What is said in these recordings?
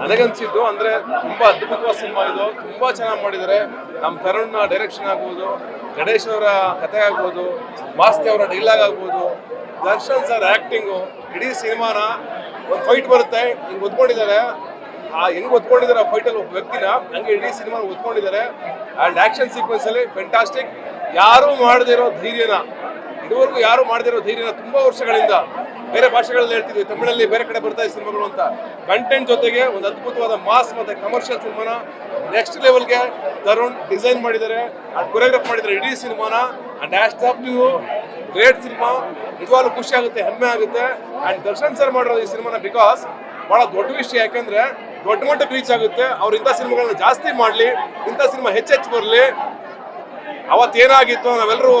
ನನಗನ್ಸಿದ್ದು ಅಂದ್ರೆ ತುಂಬಾ ಅದ್ಭುತವಾದ ಸಿನಿಮಾ ಇದು. ತುಂಬಾ ಚೆನ್ನಾಗಿ ಮಾಡಿದ್ದಾರೆ. ನಮ್ಮ ತರುಣ್ನ ಡೈರೆಕ್ಷನ್ ಆಗ್ಬೋದು, ಗಣೇಶ್ ಅವರ ಕಥೆ ಆಗ್ಬೋದು, ಮಾಸ್ತಿ ಅವರ ಡೈಲಾಗ್ ಆಗ್ಬೋದು. ದರ್ಶನ್ ಸರ್ ಆಕ್ಟಿಂಗು ಇಡೀ ಸಿನಿಮಾನ ಒಂದು ಫೈಟ್ ಬರುತ್ತೆ. ಹಿಂಗೆ ಒತ್ಕೊಂಡಿದ್ದಾರೆ ಆ ಹೆಂಗ್ ಒತ್ಕೊಂಡಿದ್ದಾರೆ ಆ ಫೈಟಲ್ಲಿ ಒಬ್ಬ ವ್ಯಕ್ತಿನ ಹಂಗೆ ಇಡೀ ಸಿನಿಮಾ ಒತ್ಕೊಂಡಿದ್ದಾರೆ ಅಂಡ್ ಆಕ್ಷನ್ ಸೀಕ್ವೆನ್ಸ್ ಅಲ್ಲಿ ಫೆಂಟಾಸ್ಟಿಕ್ ಯಾರು ಮಾಡದಿರೋ ಧೈರ್ಯನ, ಇದುವರೆಗೂ ಯಾರು ಮಾಡದಿರೋ ಧೈರ್ಯನ ತುಂಬಾ ವರ್ಷಗಳಿಂದ ಬೇರೆ ಭಾಷೆಗಳಲ್ಲಿ ಹೇಳ್ತಿದ್ವಿ, ತಮಿಳಲ್ಲಿ ಬೇರೆ ಕಡೆ ಬರ್ತಾ ಇದೆ ಸಿನಿಮಾಗಳು ಅಂತ. ಕಂಟೆಂಟ್ ಜೊತೆಗೆ ಒಂದು ಅದ್ಭುತವಾದ ಮಾಸ್ ಮತ್ತೆ ಕಮರ್ಷಿಯಲ್ ಸಿನಿಮಾನ ನೆಕ್ಸ್ಟ್ ಲೆವೆಲ್ಗೆ ತರುಣ್ ಡಿಸೈನ್ ಮಾಡಿದ್ದಾರೆ, ಅದು ಕೊರಿಯೋಗ್ರಾಫ್ ಮಾಡಿದ್ದಾರೆ ಇಡೀ ಸಿನಿಮಾನ. ಅಂಡ್ ಆಸ್ಟ್ ಆಫ್ ನೀವು ಗ್ರೇಟ್ ಸಿನಿಮಾ. ನಿಜವಾಗ್ಲೂ ಖುಷಿ ಆಗುತ್ತೆ, ಹೆಮ್ಮೆ ಆಗುತ್ತೆ. ಅಂಡ್ ದರ್ಶನ್ ಸರ್ ಮಾಡಿರೋದು ಈ ಸಿನಿಮಾನ ಬಿಕಾಸ್ ಬಹಳ ದೊಡ್ಡ ವಿಷಯ ಯಾಕಂದ್ರೆ ದೊಡ್ಡ ಮಟ್ಟಕ್ಕೆ ರೀಚ್ ಆಗುತ್ತೆ. ಅವ್ರು ಇಂಥ ಸಿನಿಮಾಗಳನ್ನ ಜಾಸ್ತಿ ಮಾಡಲಿ, ಇಂಥ ಸಿನಿಮಾ ಹೆಚ್ಚೆಚ್ಚು ಬರಲಿ. ಅವತ್ತೇನಾಗಿತ್ತು ನಾವೆಲ್ಲರೂ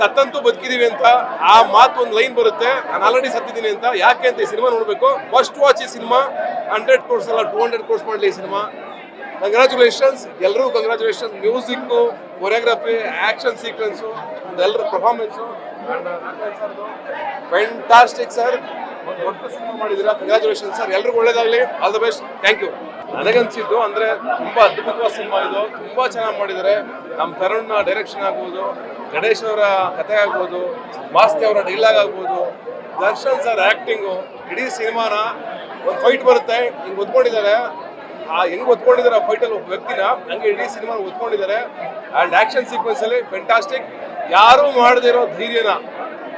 ಸತ್ತಂತೂ ಬದುಕಿದೀವಿ ಅಂತ ಆ ಮಾತು ಒಂದು ಲೈನ್ ಬರುತ್ತೆ. ನಾನು ಆಲ್ರೆಡಿ ಸತ್ತಿದ್ದೀನಿ ಅಂತ. ಯಾಕೆ ಅಂತ ಈ ಸಿನಿಮಾ ನೋಡಬೇಕು? ಫಸ್ಟ್ ವಾಚ್ ಈ ಸಿನಿಮಾ. ಹಂಡ್ರೆಡ್ ಕೋರ್ಸ್ ಅಲ್ಲ ಟೂ ಹಂಡ್ರೆಡ್ ಕೋರ್ಸ್ ಮಾಡಲಿ ಈ ಸಿನಿಮಾ. ಕಂಗ್ರ್ಯಾಚುಲೇಷನ್ಸ್ ಎಲ್ಲರೂ congratulations music choreography action sequence ಎಲ್ಲರ ಪರ್ಫಾರ್ಮೆನ್ಸು ಫ್ಯಾಂಟಾಸ್ಟಿಕ್ ಸರ್ ದೊಡ್ಡ ಸಿನಿಮಾ ಮಾಡಿದ್ದೀರಾ? ಕಂಗ್ರ್ಯಾಚುಲೇಷನ್ ಸರ್ ಎಲ್ರಿಗೂ ಒಳ್ಳೇದಾಗಲಿ. All the best thank you ನನಗನ್ಸಿದ್ದು ಅಂದ್ರೆ ತುಂಬಾ ಅದ್ಭುತವಾದ ಸಿನಿಮಾ ಇದು. ತುಂಬಾ ಚೆನ್ನಾಗಿ ಮಾಡಿದ್ದಾರೆ. ನಮ್ಮ ತರುಣ್ನ ಡೈರೆಕ್ಷನ್ ಆಗ್ಬೋದು, ಗಣೇಶ್ ಅವರ ಕಥೆ ಆಗ್ಬೋದು, ಮಾಸ್ತಿ ಅವರ ಡೈಲಾಗ್ ಆಗ್ಬೋದು. ದರ್ಶನ್ ಸರ್ ಆ್ಯಕ್ಟಿಂಗು ಇಡೀ ಸಿನಿಮಾನ ಒಂದು ಫೈಟ್ ಬರುತ್ತೆ. ಹಿಂಗೆ ಒತ್ಕೊಂಡಿದ್ದಾರೆ ಆ ಹೆಂಗ್ ಒತ್ಕೊಂಡಿದ್ದಾರೆ ಆ ಫೈಟಲ್ಲಿ ಒಬ್ಬ ವ್ಯಕ್ತಿನ ಹಂಗೆ ಇಡೀ ಸಿನಿಮಾನ ಒತ್ಕೊಂಡಿದ್ದಾರೆ ಆ್ಯಂಡ್ ಆ್ಯಕ್ಷನ್ ಸೀಕ್ವೆನ್ಸ್ ಅಲ್ಲಿ ಫೆಂಟಾಸ್ಟಿಕ್ ಯಾರೂ ಮಾಡದಿರೋ ಧೈರ್ಯನ,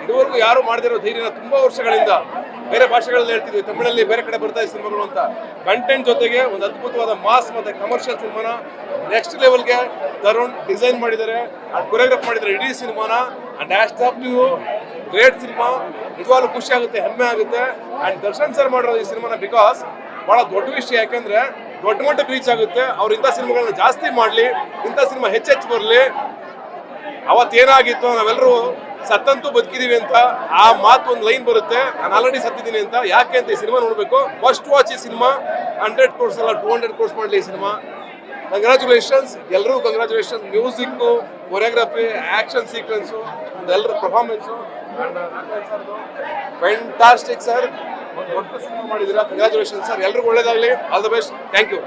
ಇದುವರೆಗೂ ಯಾರು ಮಾಡದಿರೋ ಧೈರ್ಯನ ತುಂಬ ವರ್ಷಗಳಿಂದ ಬೇರೆ ಭಾಷೆಗಳಲ್ಲಿ ಹೇಳ್ತಿದ್ವಿ, ತಮಿಳಲ್ಲಿ ಬೇರೆ ಕಡೆ ಬರ್ತಾ ಇದೆ ಸಿನಿಮಾಗಳು ಅಂತ. ಕಂಟೆಂಟ್ ಜೊತೆಗೆ ಒಂದು ಅದ್ಭುತವಾದ ಮಾಸ್ ಮತ್ತೆ ಕಮರ್ಷಿಯಲ್ ಸಿನಿಮಾನ ನೆಕ್ಸ್ಟ್ ಲೆವೆಲ್ಗೆ ತರುಣ್ ಡಿಸೈನ್ ಮಾಡಿದ್ದಾರೆ ಅಂಡ್ ಕೊರಿಯೋಗ್ರಾಫ್ ಮಾಡಿದ್ದಾರೆ ಇಡೀ ಸಿನಿಮಾನ. ಅಂಡ್ ಆಸ್ಟ್ ಆಫ್ ನೀವು ಗ್ರೇಟ್ ಸಿನಿಮಾ. ನಿಜವಾಗ್ಲೂ ಖುಷಿ ಆಗುತ್ತೆ, ಹೆಮ್ಮೆ ಆಗುತ್ತೆ. ಅಂಡ್ ದರ್ಶನ್ ಸರ್ ಮಾಡಿರೋದು ಈ ಸಿನಿಮಾನ ಬಿಕಾಸ್ ಬಹಳ ದೊಡ್ಡ ವಿಷಯ, ಯಾಕೆಂದ್ರೆ ದೊಡ್ಡ ಮಟ್ಟಕ್ಕೆ ರೀಚ್ ಆಗುತ್ತೆ. ಅವ್ರು ಇಂಥ ಸಿನಿಮಾಗಳನ್ನ ಜಾಸ್ತಿ ಮಾಡಲಿ, ಇಂಥ ಸಿನಿಮಾ ಹೆಚ್ಚೆಚ್ಚು ಬರಲಿ. ಅವತ್ತೇನಾಗಿತ್ತು ನಾವೆಲ್ಲರೂ ಸತ್ತಂತೂ ಬದುಕಿದೀವಿ ಅಂತ ಆ ಮಾತು ಒಂದು ಲೈನ್ ಬರುತ್ತೆ. ನಾನು ಆಲ್ರೆಡಿ ಸತ್ತಿದ್ದೀನಿ ಅಂತ. ಯಾಕೆ ಅಂತ ಈ ಸಿನಿಮಾ ನೋಡಬೇಕು. ಫಸ್ಟ್ ವಾಚ್ ಈ ಸಿನಿಮಾ. ಹಂಡ್ರೆಡ್ ಕೋರ್ಸ್ ಅಲ್ಲ ಟೂ ಹಂಡ್ರೆಡ್ ಕೋರ್ಸ್ ಮಾಡಲಿ ಈ ಸಿನಿಮಾ. ಕಂಗ್ರ್ಯಾಚುಲೇಷನ್ಸ್ ಎಲ್ಲರೂ congratulation music choreography action sequence ಎಲ್ಲರ ಪರ್ಫಾರ್ಮೆನ್ಸು ಫ್ಯಾಂಟಾಸ್ಟಿಕ್ ಸರ್ ದೊಡ್ಡ ಸಿನಿಮಾ ಮಾಡಿದ್ದೀರಾ. ಕಂಗ್ರ್ಯಾಚುಲೇಷನ್ ಸರ್ ಎಲ್ರಿಗೂ ಒಳ್ಳೇದಾಗಲಿ. All the best thank you